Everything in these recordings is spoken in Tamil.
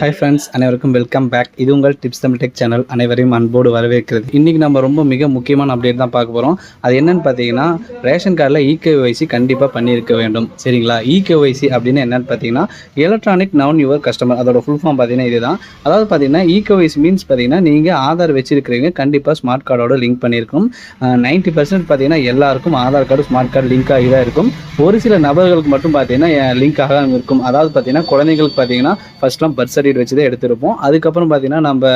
ஹாய் ஃப்ரெண்ட்ஸ் அனைவருக்கும் வெல்கம் பேக் இது உங்கள் டிப்ஸ் தமிழ் டெக் சேனல் அனைவரையும் அன்போடு வரவேற்கிறது. இன்றைக்கி நம்ம ரொம்ப மிக முக்கியமான அப்டேட் தான் பார்க்க போகிறோம் அது என்னென்னு பார்த்தீங்கன்னா ரேஷன் கார்டில் இகேஒய்சி கண்டிப்பாக பண்ணியிருக்க வேண்டும். சரிங்களா? இகேஒய்சி அப்படின்னு என்னென்னு பார்த்தீங்கன்னா எலக்ட்ரானிக் நவுன் யுவர் கஸ்டமர் அதோட ஃபுல் ஃபார்ம் பார்த்தீங்கன்னா இதுதான். அதாவது பார்த்தீங்கன்னா இகேஒய்சி மீன்ஸ் பார்த்தீங்கன்னா நீங்கள் ஆதார் வச்சிருக்கிறீங்க. கண்டிப்பாக ஸ்மார்ட் கார்டோட லிங்க் பண்ணியிருக்கும். நைன்ட்டி பர்சன்ட் பார்த்தீங்கன்னா எல்லாருக்கும் Aadhaar card smart card link ஆகி தான் இருக்கும். ஒரு சில நபர்களுக்கு மட்டும் பார்த்தீங்கன்னா லிங்க் ஆகாமல் இருக்கும். அதாவது பார்த்தீங்கன்னா குழந்தைங்களுக்கு பார்த்தீங்கன்னா ஃபஸ்ட்லாம் பர்த் சர்டிஃபிகேட் வச்சு தான் எடுத்திருப்போம். அதுக்கப்புறம் பார்த்தீங்கன்னா நம்ம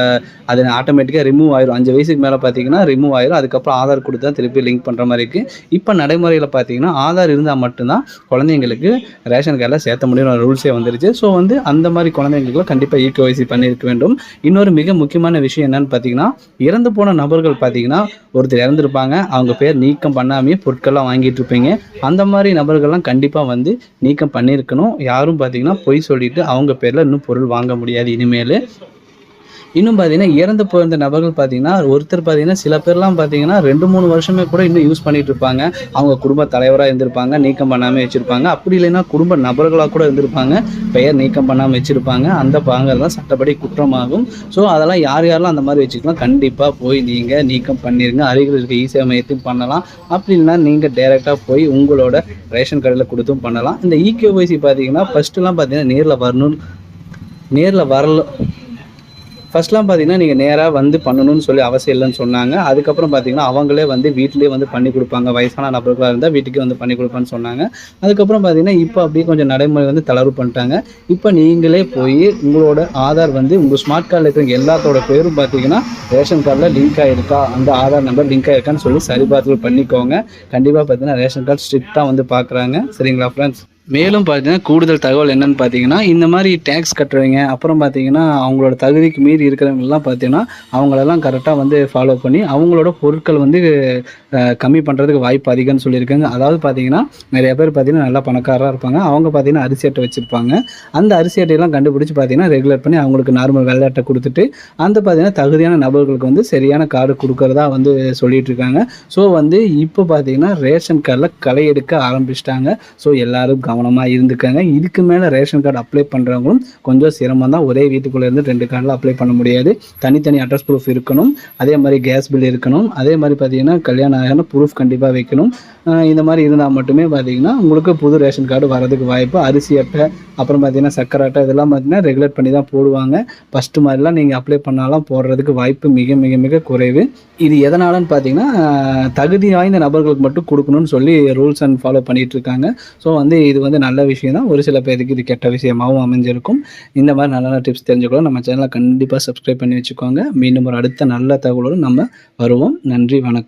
அது ஆட்டோமேட்டிக்காக ரிமூவ் ஆயிரும். அஞ்சு வயசுக்கு மேலே பார்த்தீங்கன்னா ரிமூவ் ஆயிரும். அதுக்கப்புறம் ஆதார் கொடுத்து தான் திருப்பி லிங்க் பண்ணுற மாதிரி இருக்குது இப்போ நடைமுறையில் பார்த்தீங்கன்னா ஆதார் இருந்தால் மட்டும்தான் குழந்தைங்களுக்கு ரேஷன் கார்டில் சேர்த்த முடியும். ரூல்ஸே வந்துருச்சு. ஸோ வந்து அந்த மாதிரி குழந்தைங்களுக்கு கண்டிப்பாக ஈகேஒய்சி பண்ணியிருக்க வேண்டும். இன்னொரு மிக முக்கியமான விஷயம் என்னன்னு பார்த்தீங்கன்னா இறந்து போன நபர்கள் பார்த்தீங்கன்னா ஒருத்தர் இறந்துருப்பாங்க. அவங்க பேர் நீக்கம் பண்ணாமே பொருட்கள்லாம் வாங்கிட்டு இருப்பீங்க. அந்த மாதிரி நபர்கள்லாம் கண்டிப்பாக வந்து நீக்கம் பண்ணியிருக்கணும் யாரும் பார்த்தீங்கன்னா பொய் சொல்லிட்டு அவங்க பேரில் இன்னும் பொருள் வாங்க முடியாது இனிமேல். இன்னும் பார்த்தீங்கன்னா இறந்து போயிருந்த நபர்கள் பார்த்தீங்கன்னா ஒருத்தர் பார்த்தீங்கன்னா சில பேர்லாம் பார்த்தீங்கன்னா ரெண்டு மூணு வருஷமே கூட இன்னும் யூஸ் பண்ணிட்டு இருப்பாங்க அவங்க குடும்ப தலைவராக இருந்திருப்பாங்க நீக்கம் பண்ணாமல் வச்சுருப்பாங்க. அப்படி இல்லைன்னா குடும்ப நபர்களாக கூட இருந்திருப்பாங்க. பெயர் நீக்கம் பண்ணாமல் வச்சுருப்பாங்க. அந்த பாங்கல் தான் சட்டப்படி குற்றமாகும். ஸோ அதெல்லாம் யார் யாரெல்லாம் அந்த மாதிரி வச்சுக்கலாம் கண்டிப்பாக போய் நீங்கள் நீக்கம் பண்ணிடுங்க அருகில் இருக்க இசை மையத்தையும் பண்ணலாம். அப்படி இல்லைன்னா நீங்கள் டேரெக்டாக போய் உங்களோட ரேஷன் கடையில் கொடுத்தும் பண்ணலாம். இந்த இகேஒய்சி பார்த்தீங்கன்னா ஃபஸ்ட்டுலாம் பார்த்தீங்கன்னா நேரில் வரணும்னு நேரில் வரல. ஃபர்ஸ்ட்லாம் பார்த்தீங்கன்னா நீங்கள் நேராக வந்து பண்ணணும்னு சொல்லி அவசியம் இல்லைன்னு சொன்னாங்க. அதுக்கப்புறம் பார்த்தீங்கன்னா அவங்களே வந்து வீட்டிலே வந்து பண்ணி கொடுப்பாங்க. வயசான நபர்களாக இருந்தால் வீட்டுக்கே வந்து பண்ணி கொடுப்பான்னு சொன்னாங்க. அதுக்கப்புறம் பார்த்தீங்கன்னா இப்போ அப்படியே கொஞ்சம் நடைமுறை வந்து தளர்வு பண்ணிட்டாங்க. இப்போ நீங்களே போய் உங்களோட ஆதார் வந்து உங்கள் ஸ்மார்ட் கார்டில் இருக்கிற எல்லாத்தோட பேரும் பார்த்தீங்கன்னா ரேஷன் கார்டில் லிங்க் ஆகிருக்கா அந்த ஆதார் நம்பர் லிங்க் ஆகிருக்கான்னு சொல்லி சரிபார்த்து பண்ணிக்கோங்க. கண்டிப்பாக பார்த்தீங்கன்னா ரேஷன் கார்டு ஸ்ட்ரிக்டாக வந்து பார்க்குறாங்க சரிங்களா ஃப்ரெண்ட்ஸ் மேலும் பார்த்தீங்கன்னா கூடுதல் தகவல் என்னன்னு பார்த்தீங்கன்னா இந்த மாதிரி டேக்ஸ் கட்டுறவங்க அப்புறம் பார்த்தீங்கன்னா அவங்களோட தகுதிக்கு மீறி இருக்கிறவங்கலாம் பார்த்தீங்கன்னா அவங்களெல்லாம் கரெக்டாக வந்து ஃபாலோ பண்ணி அவங்களோட பொருட்கள் வந்து கம்மி பண்ணுறதுக்கு வாய்ப்பு அதிகம்னு சொல்லியிருக்காங்க. அதாவது பார்த்தீங்கன்னா நிறைய பேர் பார்த்தீங்கன்னா நல்லா பணக்காரராக இருப்பாங்க. அவங்க பார்த்தீங்கன்னா அரிசி அட்டை வச்சுருப்பாங்க. அந்த அரிசி அட்டையெல்லாம் கண்டுபிடிச்சி பார்த்தீங்கன்னா ரெகுலேட் பண்ணி அவங்களுக்கு நார்மல் வெள்ளை அட்டை கொடுத்துட்டு அந்த பார்த்தீங்கன்னா தகுதியான நபர்களுக்கு வந்து சரியான கார்டு கொடுக்கறதா வந்து சொல்லிட்டு இருக்காங்க ஸோ வந்து இப்போ பார்த்தீங்கன்னா ரேஷன் கார்டில் களை எடுக்க ஆரம்பிச்சிட்டாங்க. ஸோ எல்லாரும் கவனமாக இருந்துக்கங்க. இதுக்கு மேலே ரேஷன் கார்டு அப்ளை பண்ணுறவங்களும் கொஞ்சம் சிரமம் தான் ஒரே வீட்டுக்குள்ளே இருந்து ரெண்டு கார்டில் அப்ளை பண்ண முடியாது. தனித்தனி அட்ரஸ் ப்ரூஃப் இருக்கணும். அதே மாதிரி கேஸ் பில் இருக்கணும். அதே மாதிரி பார்த்தீங்கன்னா கல்யாணம் ஆகணும் ப்ரூஃப் கண்டிப்பாக வைக்கணும். இந்த மாதிரி இருந்தால் மட்டுமே பார்த்தீங்கன்னா உங்களுக்கு புது ரேஷன் கார்டு வரதுக்கு வாய்ப்பு அரிசி அட்டை அப்புறம் பார்த்தீங்கன்னா சக்கரை அட்டை இதெல்லாம் பார்த்தீங்கன்னா ரெகுலேட் பண்ணி தான் போடுவாங்க. ஃபஸ்ட்டு மாதிரிலாம் நீங்கள் அப்ளை பண்ணாலும் போடுறதுக்கு வாய்ப்பு மிக மிக மிக குறைவு. இது எதனாலன்னு பார்த்தீங்கன்னா தகுதி வாய்ந்த நபர்களுக்கு மட்டும் கொடுக்கணும்னு சொல்லி ரூல்ஸ் அண்ட் ஃபாலோ பண்ணிகிட்டு இருக்காங்க. ஸோ வந்து இது வந்து நல்ல விஷயம் தான் ஒரு சில பேருக்கு இது கெட்ட விஷயமாகவும் அமைஞ்சிருக்கும். இந்த மாதிரி நல்ல நல்ல டிப்ஸ் தெரிஞ்சுக்கலாம் நம்ம சேனலை கண்டிப்பாக சப்ஸ்கிரைப் பண்ணி வச்சுக்கோங்க. மீண்டும் ஒரு அடுத்த நல்ல தகவலோடு நம்ம வருவோம். நன்றி வணக்கம்.